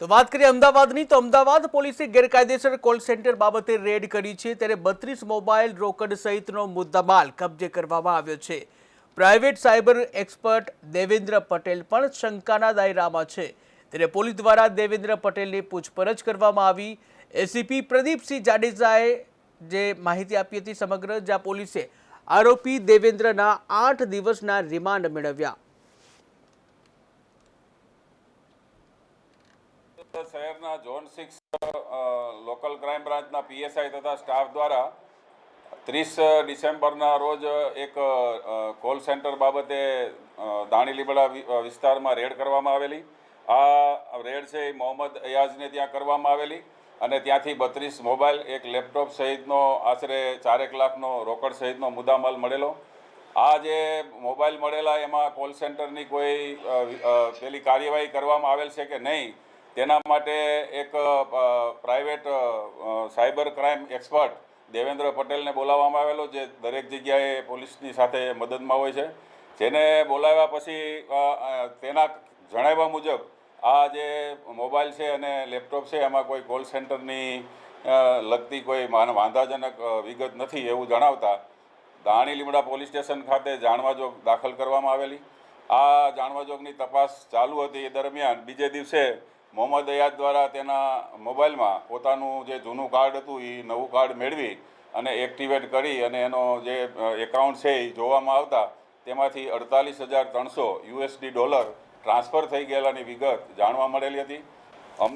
તો વાત કરીએ અમદાવાદની, તો અમદાવાદ પોલીસે ગેરકાયદેસર કોલ સેન્ટર બાબતે રેડ કરી છે. ત્યારે બત્રીસ મોબાઈલ રોકડ સહિતનો મુદ્દામાલ કબજે કરવામાં આવ્યો છે. Private cyber expert Devendra Patel પણ શંકાના દાયરામાં છે. ત્યારે પોલીસ દ્વારા દેવેન્દ્ર પટેલની પૂછપરછ કરવામાં આવી. એસીપી પ્રદીપસિંહ જાડેજાએ જે માહિતી આપી હતી સમગ્ર, જ્યાં પોલીસે આરોપી દેવેન્દ્રના આઠ દિવસના રિમાન્ડ મેળવ્યા. શહેરના ઝોન સિક્સ લોકલ ક્રાઇમ બ્રાન્ચના પીએસઆઈ તથા સ્ટાફ દ્વારા ત્રીસ ડિસેમ્બરના રોજ એક કોલ સેન્ટર બાબતે દાણીલીબડા વિસ્તારમાં રેડ કરવામાં આવેલી. આ રેડ છે એ મોહમ્મદ અયાઝને ત્યાં કરવામાં આવેલી અને ત્યાંથી બત્રીસ મોબાઈલ, એક લેપટોપ સહિતનો આશરે ચારેક લાખનો રોકડ સહિતનો મુદ્દામાલ મળેલો. આ જે મોબાઈલ મળેલા, એમાં કોલ સેન્ટરની કોઈ પેલી કાર્યવાહી કરવામાં આવેલ છે કે નહીં તેના માટે એક private cyber crime expert Devendra પટેલને બોલાવવામાં આવેલો જે દરેક જગ્યાએ પોલીસની સાથે મદદમાં હોય છે. જેને બોલાવ્યા પછી તેના જણાવ્યા મુજબ આ જે મોબાઈલ છે અને લેપટોપ છે, એમાં કોઈ કોલ સેન્ટરની લગતી કોઈ વાંધાજનક વિગત નથી એવું જણાવતા દાણી લીમડા પોલીસ સ્ટેશન ખાતે જાણવાજોગ દાખલ કરવામાં આવેલી. આ જાણવાજોગની તપાસ ચાલુ હતી એ દરમિયાન બીજે દિવસે મોહમ્મદ અયાદ દ્વારા તેના મોબાઈલમાં પોતાનું જે જૂનું કાર્ડ હતું એ નવું કાર્ડ મેળવી અને એક્ટિવેટ કરી અને એનો જે એકાઉન્ટ છે એ જોવામાં આવતા તેમાંથી અડતાલીસ હજાર ત્રણસો યુએસડી ડોલર ટ્રાન્સફર થઈ ગયેલાની વિગત જાણવા મળેલી હતી.